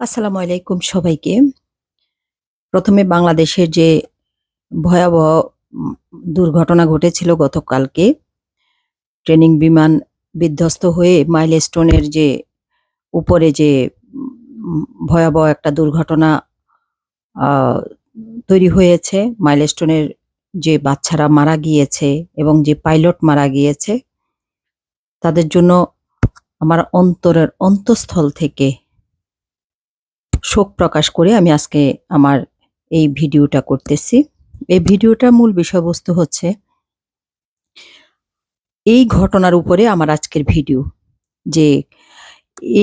আসসালামু আলাইকুম সবাইকে। প্রথমে বাংলাদেশের যে ভয়াবহ দুর্ঘটনা ঘটেছিল গতকালকে, ট্রেনিং বিমান বিধ্বস্ত হয়ে মাইলস্টোনের যে উপরে যে ভয়াবহ একটা দুর্ঘটনা তৈরি হয়েছে। মাইলস্টোনের যে বাচ্চারা মারা গিয়েছে এবং যে পাইলট মারা গিয়েছে তাদের জন্য আমার অন্তরের অন্তঃস্থল থেকে শোক প্রকাশ করে আমি আজকে আমার এই ভিডিওটা করতেছি। এই ভিডিওটার মূল বিষয়বস্তু হচ্ছে এই ঘটনার উপরে আমার আজকের ভিডিও। যে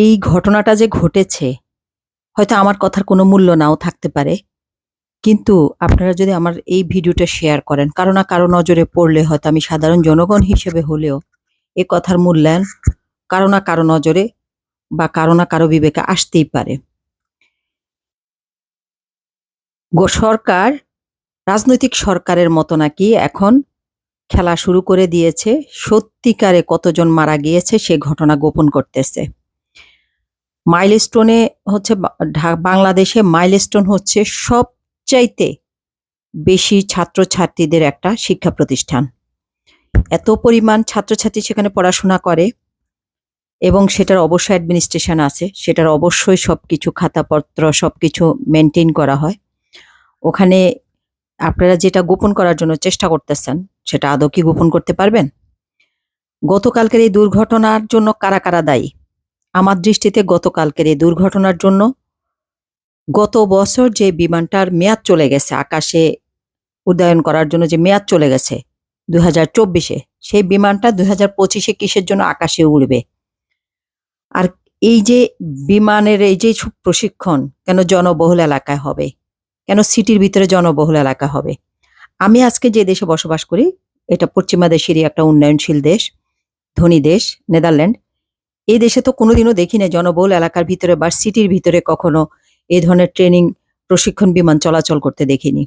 এই ঘটনাটা যে ঘটেছে, হয়তো আমার কথার কোনো মূল্য নাও থাকতে পারে। কিন্তু আপনারা যদি আমার এই ভিডিওটা শেয়ার করেন, কারও না কারও নজরে পড়লে হয়তো আমি সাধারণ জনগণ হিসেবে হলেও এ কথার মূল্যায়ন কারও না কারও নজরে বা কারও না কারও বিবেকে আসতেই পারে। সরকার, রাজনৈতিক সরকারের মতো নাকি এখন খেলা শুরু করে দিয়েছে। সত্যিকারে কতজন মারা গিয়েছে সে ঘটনা গোপন করতেছে। মাইলস্টোনে হচ্ছে বাংলাদেশে মাইলস্টোন হচ্ছে সবচাইতে বেশি ছাত্রছাত্রীদের একটা শিক্ষা প্রতিষ্ঠান। এত পরিমাণ ছাত্রছাত্রী সেখানে পড়াশোনা করে এবং সেটার অবশ্যই অ্যাডমিনিস্ট্রেশন আছে। সেটার অবশ্যই সব কিছু খাতাপত্র সব কিছু মেইনটেইন করা হয়। ওখানে আপনারা যেটা গোপন করার জন্য চেষ্টা করতেছেন, সেটা আদৌ কি গোপন করতে পারবেন? গতকালকের এই দুর্ঘটনার জন্য কারা, কারা দায়ী? আমার দৃষ্টিতে গতকালকের এই দুর্ঘটনার জন্য গত বছর যে বিমানটার মেয়াদ চলে গেছে আকাশে উড্ডয়ন করার জন্য যে মেয়াদ চলে গেছে দু হাজার চব্বিশে সেই বিমানটা দু হাজার পঁচিশে কিসের জন্য আকাশে উড়বে? আর এই যে বিমানের এই যে প্রশিক্ষণ কেন জনবহুল এলাকায় হবে? কেন সিটির ভিতরে জনবহুল এলাকা হবে? আমি আজকে যে দেশে বসবাস করি এটা পশ্চিমা দেশেরই একটা উন্নয়নশীল দেশ, ধনী দেশ নেদারল্যান্ড। এই দেশে তো কোনোদিনও দেখি নাই জনবহুল এলাকার ভিতরে বা সিটির ভিতরে কখনো এ ধরনের ট্রেনিং প্রশিক্ষণ বিমান চলাচল করতে দেখিনি।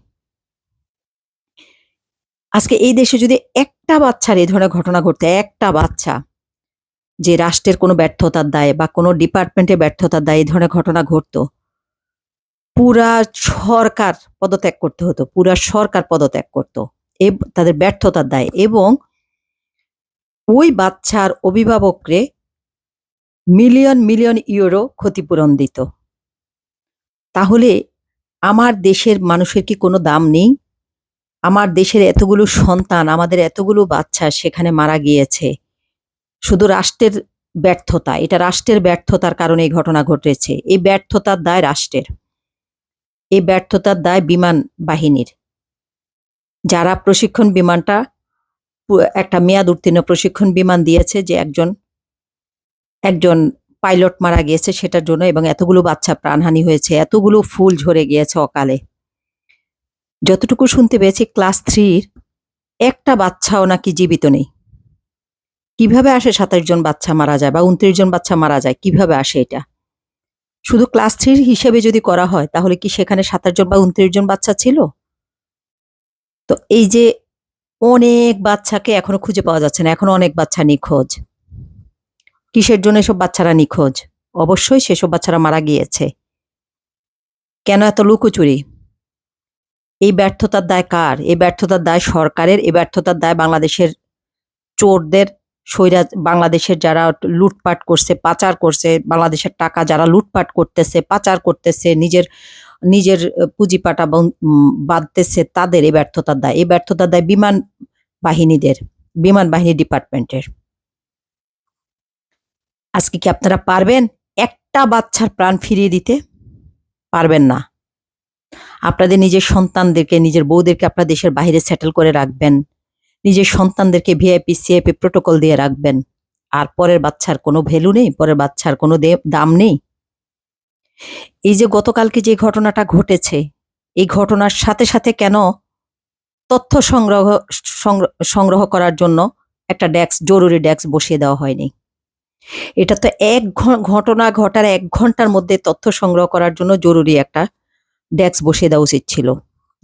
আজকে এই দেশে যদি একটা বাচ্চার এই ধরনের ঘটনা ঘটতো, একটা বাচ্চা যে রাষ্ট্রের কোনো ব্যর্থতার দায়ে বা কোনো ডিপার্টমেন্টের ব্যর্থতার দায়ে এই ধরনের ঘটনা ঘটতো, পুরা সরকার পদত্যাগ করতে হতো। পুরা সরকার পদত্যাগ করত। তাদের ব্যর্থতার দায় এবং ওই বাচ্চার অভিভাবকরে মিলিয়ন, মিলিয়ন ইউরো ক্ষতিপূরণ দিত। তাহলে আমার দেশের মানুষের কি কোনো দাম নেই? আমার দেশের এতগুলো সন্তান, আমাদের এতগুলো বাচ্চা সেখানে মারা গিয়েছে। শুধু রাষ্ট্রের ব্যর্থতা, এটা রাষ্ট্রের ব্যর্থতার কারণে এই ঘটনা ঘটেছে। এই ব্যর্থতার দায় রাষ্ট্রের। এই ব্যর্থতার দায় বিমান বাহিনীর। যারা প্রশিক্ষণ বিমানটা একটা মেয়াদ উত্তীর্ণ প্রশিক্ষণ বিমান দিয়েছে যে একজন একজন পাইলট মারা গিয়েছে সেটার জন্য এবং এতগুলো বাচ্চা প্রাণহানি হয়েছে, এতগুলো ফুল ঝরে গিয়েছে অকালে। যতটুকু শুনতে পেয়েছি ক্লাস থ্রির একটা বাচ্চাও নাকি জীবিত নেই। কীভাবে আসে ২৭ জন বাচ্চা মারা যায় বা ২৯ জন বাচ্চা মারা যায়, কীভাবে আসে এটা? শুধু ক্লাস 3 র হিসেবে যদি করা হয় তাহলে কি সেখানে ২৭ জন বা ২৯ জন বাচ্চা ছিল? তো এই যে অনেক বাচ্চাকে এখনও খুঁজে পাওয়া যাচ্ছে না। এখনও অনেক বাচ্চা নিখোঁজ। কিসের জন্য এসব বাচ্চারা নিখোঁজ? অবশ্যই সেসব বাচ্চারা মারা গিয়েছে। কেন এত লুকোচুরি? এই ব্যর্থতার দায় কার? এই ব্যর্থতার দায় সরকারের, এই ব্যর্থতার দায় বাংলাদেশের চোরদের, স্বৈরা বাংলাদেশের যারা লুটপাট করছে, পাচার করছে, বাংলাদেশের টাকা যারা লুটপাট করতেছে, পাচার করতেছে, নিজের নিজের পুঁজিপাটা বাঁধতেছে তাদের এই ব্যর্থতার দায়। এই ব্যর্থতার দায় বিমান বাহিনীদের, বিমান বাহিনী ডিপার্টমেন্টের। আজকে কি আপনারা পারবেন একটা বাচ্চার প্রাণ ফিরিয়ে দিতে? পারবেন না। আপনাদের নিজের সন্তানদেরকে, নিজের বউদেরকে আপনার দেশের বাহিরে সেটেল করে রাখবেন। নিজের সন্তানদেরকে ভিআইপি, সিআইপি প্রটোকল দিয়ে রাখবেন। আর পরের বাচ্চার কোনো ভ্যালু নেই, পরের বাচ্চার কোনো দাম নেই। এই যে গতকালকে যে ঘটনাটা ঘটেছে, এই ঘটনার সাথে, সাথে কেন তথ্য সংগ্রহ সংগ্র সংগ্রহ করার জন্য একটা ডেস্ক জরুরি ডেস্ক বসিয়ে দেওয়া হয়নি? এটা তো এক ঘটনা ঘটার এক ঘণ্টার মধ্যে তথ্য সংগ্রহ করার জন্য জরুরি একটা ডেস্ক বসিয়ে দেওয়া উচিত ছিল।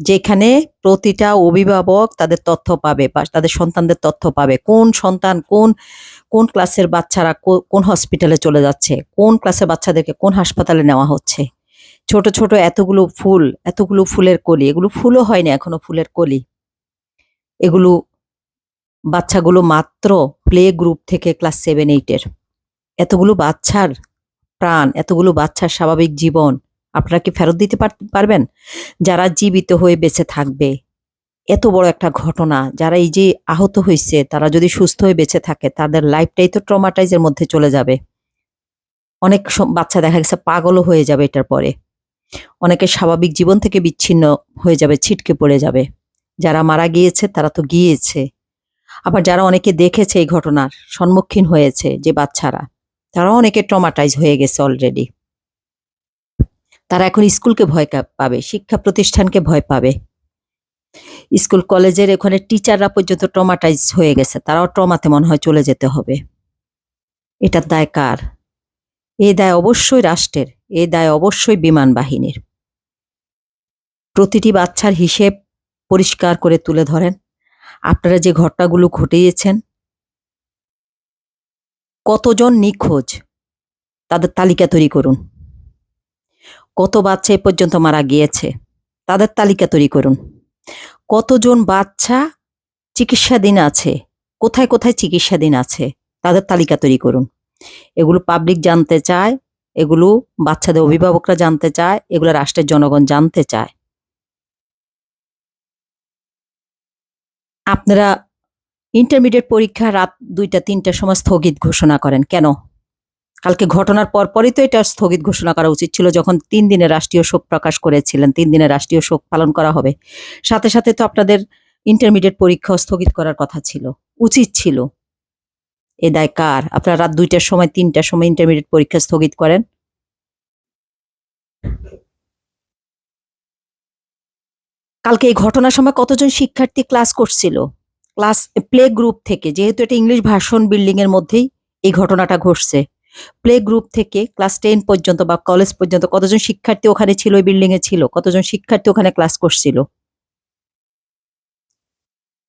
যেখানে প্রতিটা অভিভাবক তাদের তথ্য পাবে, বা তাদের সন্তানদের তথ্য পাবে। কোন সন্তান কোন কোন ক্লাসের বাচ্চারা কোন হসপিটালে চলে যাচ্ছে, কোন ক্লাসের বাচ্চাদেরকে কোন হাসপাতালে নেওয়া হচ্ছে। ছোট ছোট এতগুলো ফুল, এতগুলো ফুলের কলি, এগুলো ফুলও হয়নি এখনও ফুলের কলি। এগুলো বাচ্চাগুলো মাত্র প্লে গ্রুপ থেকে ক্লাস সেভেন এইটের এতগুলো বাচ্চার প্রাণ, এতগুলো বাচ্চার স্বাভাবিক জীবন আপনারা কি ফেরত দিতে পার- পারবেন? যারা জীবিত হয়ে বেঁচে থাকবে। এত বড় একটা ঘটনা। যারা এই যে আহত হয়েছে তারা যদি সুস্থ হয়ে বেঁচে থাকে, তাদের লাইফটাই তো ট্রমাটাইজের মধ্যে চলে যাবে। অনেক বাচ্চা দেখা গেছে পাগলও হয়ে যাবে এটার পরে। অনেকে স্বাভাবিক জীবন থেকে বিচ্ছিন্ন হয়ে যাবে, ছিটকে পড়ে যাবে। যারা মারা গিয়েছে, তারা তো গিয়েছে। আবার যারা অনেকে দেখেছে এই ঘটনার, সম্মুখীন হয়েছে যে বাচ্চারা তারা অনেকে ট্রমাটাইজ হয়ে গেছে অলরেডি তারা এখন স্কুলকে ভয় পাবে, শিক্ষা প্রতিষ্ঠানকে ভয় পাবে। স্কুল, কলেজের ওখানে টিচাররা পর্যন্ত ট্রমাটাইজ হয়ে গেছে, তারাও ট্রমাতে মনে হয় চলে যেতে হবে। এটার দায় কার? এই দায় অবশ্যই রাষ্ট্রের এই দায় অবশ্যই বিমান বাহিনীর। প্রতিটি বাচ্চার হিসেব পরিষ্কার করে তুলে ধরেন। আপনারা যে ঘটনাগুলো ঘটিয়েছেন, কতজন নিখোঁজ, তাদের তালিকা তৈরি করুন। কত বাচ্চা এ পর্যন্ত মারা গিয়েছে? তাদের তালিকা তৈরি করুন। কতজন বাচ্চা চিকিৎসাধীন আছে? কোথায় কোথায় চিকিৎসাধীন আছে? তাদের তালিকা তৈরি করুন। এগুলো পাবলিক জানতে চায়, এগুলো বাচ্চাদের অভিভাবকরা জানতে চায়, এগুলো রাষ্ট্রের জনগণ জানতে চায়। আপনারা ইন্টারমিডিয়েট পরীক্ষা রাত দুইটা, তিনটার সময় স্থগিত ঘোষণা করেন। কেন? কালকে ঘটনার পরপরই তো এটা স্থগিত ঘোষণা করা উচিত ছিল যখন তিন দিনের রাষ্ট্রীয় শোক প্রকাশ করেছিলেন, তিন দিনের রাষ্ট্রীয় শোক পালন করা হবে। সাথে সাথে তো আপনাদের ইন্টারমিডিয়েট পরীক্ষা স্থগিত করার কথা ছিল, উচিত ছিল। এ দায় কার? আপনারা রাত দুইটার সময়, তিনটার সময় ইন্টারমিডিয়েট পরীক্ষা স্থগিত করেন? কালকে এই ঘটনার সময় কতজন শিক্ষার্থী ক্লাস করছিল? ক্লাস প্লে গ্রুপ থেকে, যেহেতু এটা ইংলিশ ভাষণ বিল্ডিং এর মধ্যেই এই ঘটনাটা ঘটছে। প্লে গ্রুপ থেকে ক্লাস টেন পর্যন্ত বা কলেজ পর্যন্ত কতজন শিক্ষার্থী ওখানে ছিল, ওই বিল্ডিং এ ছিল? কতজন শিক্ষার্থী ওখানে ক্লাস করছিল?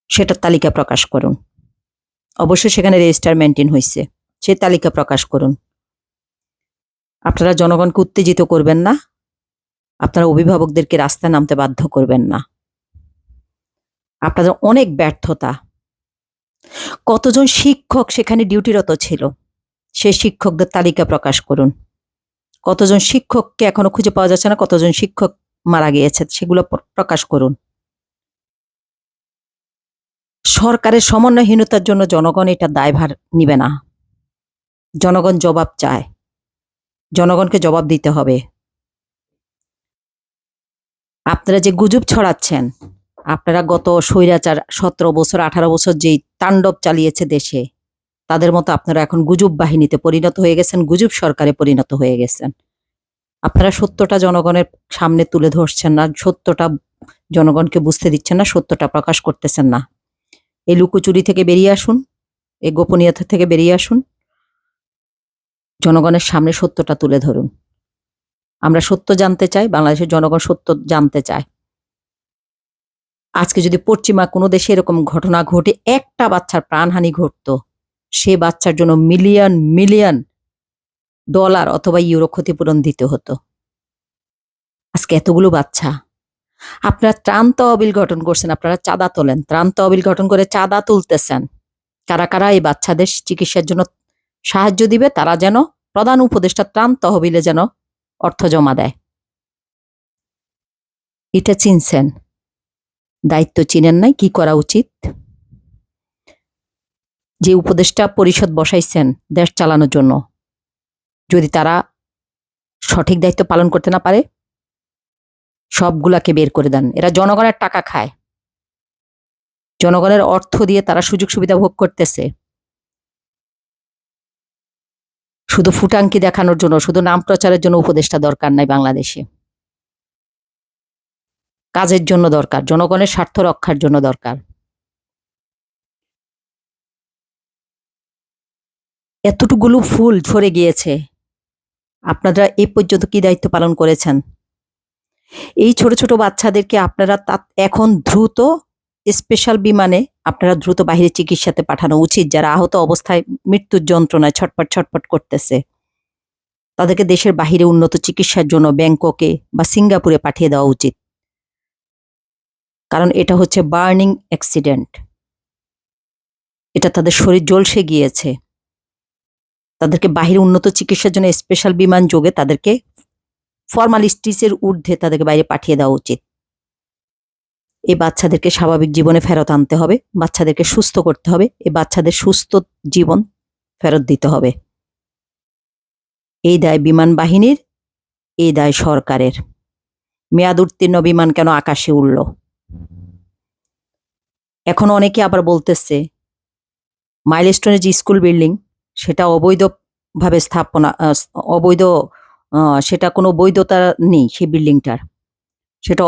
সেটার তালিকা প্রকাশ করুন। অবশ্যই সেখানে রেজিস্টার মেনটেন হয়েছে সেই তালিকা প্রকাশ করুন। আপনারা জনগণকে উত্তেজিত করবেন না। আপনারা অভিভাবকদেরকে রাস্তায় নামতে বাধ্য করবেন না। আপনাদের অনেক ব্যর্থতা। কতজন শিক্ষক সেখানে ডিউটিরত ছিল? সেই শিক্ষকদের তালিকা প্রকাশ করুন। কতজন শিক্ষককে এখনও খুঁজে পাওয়া যাচ্ছে না, কতজন শিক্ষক মারা গিয়েছে, সেগুলো প্রকাশ করুন। সরকারের সমন্বয়হীনতার জন্য জনগণ এটা দায়ভার নিবে না। জনগণ জবাব চায়। জনগণকে জবাব দিতে হবে। আপনারা যে গুজব ছড়াচ্ছেন, আপনারা গত স্বৈরাচার সতেরো বছর, আঠারো বছর যেই তাণ্ডব চালিয়েছে দেশে তাদের মতো আপনারা এখন গুজব বাহিনীতে পরিণত হয়ে গেছেন, গুজব সরকারে পরিণত হয়ে গেছেন। আপনারা সত্যটা জনগণের সামনে তুলে ধরছেন না, সত্যটা জনগণকে বুঝতে দিচ্ছেন না, সত্যটা প্রকাশ করতেছেন না। এই লুকোচুরি থেকে বেরিয়ে আসুন, এই গোপনীয়তা থেকে বেরিয়ে আসুন। জনগণের সামনে সত্যটা তুলে ধরুন। আমরা সত্য জানতে চাই, বাংলাদেশের জনগণ সত্য জানতে চায়। আজকে যদি পশ্চিমা কোনো দেশে এরকম ঘটনা ঘটে, একটা বাচ্চার প্রাণহানি ঘটতো। সে বাচ্চার জন্য মিলিয়ন মিলিয়ন ডলার অথবা ইউরো ক্ষতিপূরণ দিতে হতো। আজকে এতগুলো বাচ্চা। আপনারা ত্রাণ তহবিল গঠন করছেন, আপনারা চাঁদা তোলেন। ত্রাণ তহবিল গঠন করে চাঁদা তুলতেছেন। কারা কারা এই বাচ্চাদের চিকিৎসার জন্য সাহায্য দিবে? তারা যেন প্রধান উপদেষ্টা ত্রাণ তহবিলে যেন অর্থ জমা দেয়। এটা চিনছেন। দায়িত্ব চিনেন নাই, কি করা উচিত? যে উপদেষ্টা পরিষদ বসাইছেন দেশ চালানোর জন্য, যদি তারা সঠিক দায়িত্ব পালন করতে না পারে, সবগুলাকে বের করে দেন। এরা জনগণের টাকা খায়। জনগণের অর্থ দিয়ে তারা সুযোগ সুবিধা ভোগ করতেছে। শুধু ফুটাঙ্কি দেখানোর জন্য, শুধু নাম প্রচারের জন্য উপদেষ্টা দরকার নাই বাংলাদেশে। কাজের জন্য দরকার, জনগণের স্বার্থ রক্ষার জন্য দরকার। এতটুকুলো ফুল ঝরে গিয়েছে। আপনারা এই পর্যন্ত কি দায়িত্ব পালন করেছেন? এই ছোট ছোট বাচ্চাদেরকে আপনারা এখন দ্রুত স্পেশাল বিমানে আপনারা দ্রুত বাইরে চিকিৎসাতে পাঠানো উচিত। যারা আহত অবস্থায় মৃত্যুর যন্ত্রণায় ছটপট ছটপট করতেছে, তাদেরকে দেশের বাহিরে উন্নত চিকিৎসার জন্য ব্যাংককে বা সিঙ্গাপুরে পাঠিয়ে দেওয়া উচিত। কারণ এটা হচ্ছে বার্নিং অ্যাক্সিডেন্ট। এটা তাদের শরীর জ্বলসে গিয়েছে। তাদেরকে বাহিরে উন্নত চিকিৎসার জন্য স্পেশাল বিমান যোগে তাদেরকে ফর্মালিস্টিসের ঊর্ধ্বে তাদেরকে বাইরে পাঠিয়ে দেওয়া উচিত। এই বাচ্চাদেরকে স্বাভাবিক জীবনে ফেরত আনতে হবে, বাচ্চাদেরকে সুস্থ করতে হবে এই বাচ্চাদের সুস্থ জীবন ফেরত দিতে হবে। এই দায় বিমান বাহিনীর, এই দায় সরকারের। মেয়াদ উত্তীর্ণ বিমান কেন আকাশে উড়ল? এখন অনেকে আবার বলতেছে, মাইলস্টোনের যে স্কুল বিল্ডিং সেটা অবৈধভাবে স্থাপনা অবৈধ সেটা কোনো বৈধতা নেই সেই বিল্ডিংটার। সেটা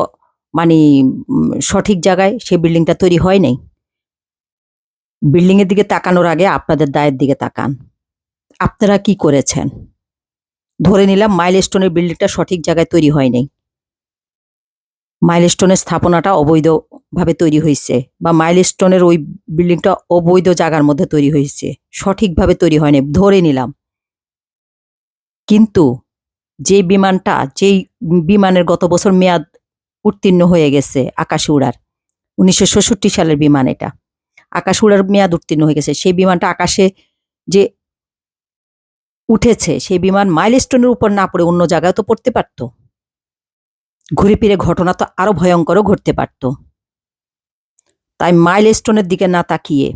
মানে সঠিক জায়গায় সেই বিল্ডিংটা তৈরি হয় নাই। বিল্ডিংয়ের দিকে তাকানোর আগে আপনাদের দায়ের দিকে তাকান। আপনারা কি করেছেন? ধরে নিলাম মাইল স্টোনের বিল্ডিংটা সঠিক জায়গায় তৈরি হয় নাই। মাইলস্টোনের স্থাপনাটা অবৈধভাবে তৈরি হয়েছে বা মাইলস্টোনের ওই বিল্ডিংটা অবৈধ জায়গার মধ্যে তৈরি হয়েছে। সঠিকভাবে তৈরি হয়নি, ধরে নিলাম। কিন্তু যে বিমানটা, যেই বিমানের গত বছর মেয়াদ উত্তীর্ণ হয়ে গেছে আকাশে উড়ার উনিশশো সালের বিমান এটা। আকাশ উড়ার মেয়াদ উত্তীর্ণ হয়ে গেছে, সেই বিমানটা আকাশে যে উঠেছে, সেই বিমান মাইলস্টোনের উপর না পড়ে অন্য জায়গায় তো পড়তে পারতো। ঘুরে ফিরে ঘটনা তো আরও ভয়ঙ্করও ঘটতে পারত। তাই মাইল স্টোনের দিকে না তাকিয়ে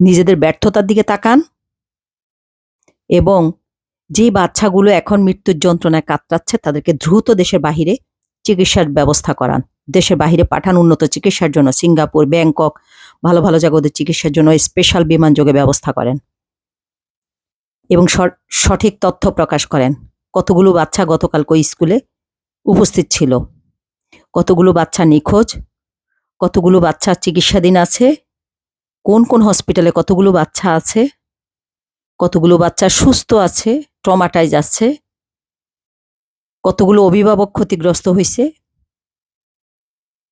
নিজেদের ব্যর্থতার দিকে তাকান এবং যে বাচ্চাগুলো এখন মৃত্যুর যন্ত্রণায় কাতরাচ্ছে তাদেরকে দ্রুত দেশের বাহিরে চিকিৎসার ব্যবস্থা করান। দেশের বাহিরে পাঠান উন্নত চিকিৎসার জন্য। সিঙ্গাপুর, ব্যাংকক ভালো ভালো জায়গা ওদের চিকিৎসার জন্য স্পেশাল বিমান যোগে ব্যবস্থা করেন এবং সঠিক তথ্য প্রকাশ করেন। কতগুলো বাচ্চা গতকাল ওই স্কুলে উপস্থিত ছিল। কতগুলো বাচ্চা নিখোঁজ? কতগুলো বাচ্চা চিকিৎসাধীন আছে? কোন কোন হসপিটালে কতগুলো বাচ্চা আছে? কতগুলো বাচ্চা সুস্থ আছে ট্রমাটাইজ আছে? কতগুলো অভিভাবক ক্ষতিগ্রস্ত হয়েছে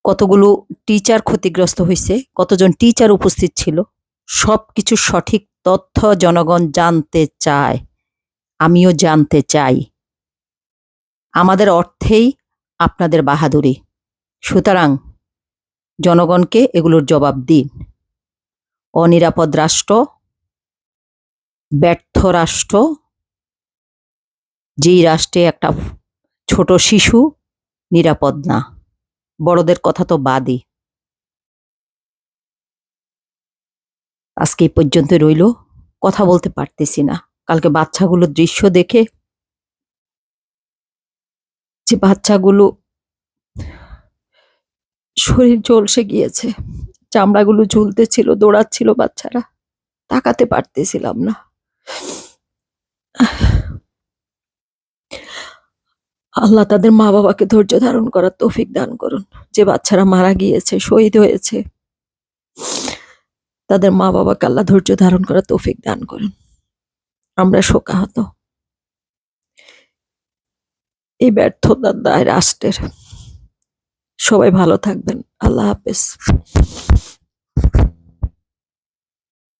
কতগুলো টিচার ক্ষতিগ্রস্ত হয়েছে কতজন টিচার উপস্থিত ছিল? সব কিছু সঠিক তথ্য জনগণ জানতে চায়। আমিও জানতে চাই। আমাদের অর্থেই আপনাদের বাহাদুরি। সুতরাং জনগণকে এগুলোর জবাব দিন। অনিরাপদ রাষ্ট্র, ব্যর্থ রাষ্ট্র, যেই রাষ্ট্রে একটা ছোট শিশু নিরাপদ না। বড়দের কথা তো বাদই। আজকে এই পর্যন্ত রইল। কথা বলতে পারতেছি না। কালকে বাচ্চাগুলোর দৃশ্য দেখে যে বাচ্চাগুলো শরীর ঝলসে গিয়েছে, চামড়াগুলো ঝুলতে ছিল দৌড়াচ্ছিল বাচ্চারা, তাকাতে পারতেছিলাম না। আল্লাহ তাদের মা বাবাকে ধৈর্য ধারণ করার তৌফিক দান করুন। যে বাচ্চারা মারা গিয়েছে, শহীদ হয়েছে, তাদের মা বাবাকে আল্লাহ ধৈর্য ধারণ করার তৌফিক দান করুন। আমরা শোকাহত। এই ব্যর্থতার দায় রাষ্ট্রের। সবাই ভালো থাকবেন। আল্লাহ হাফেজ।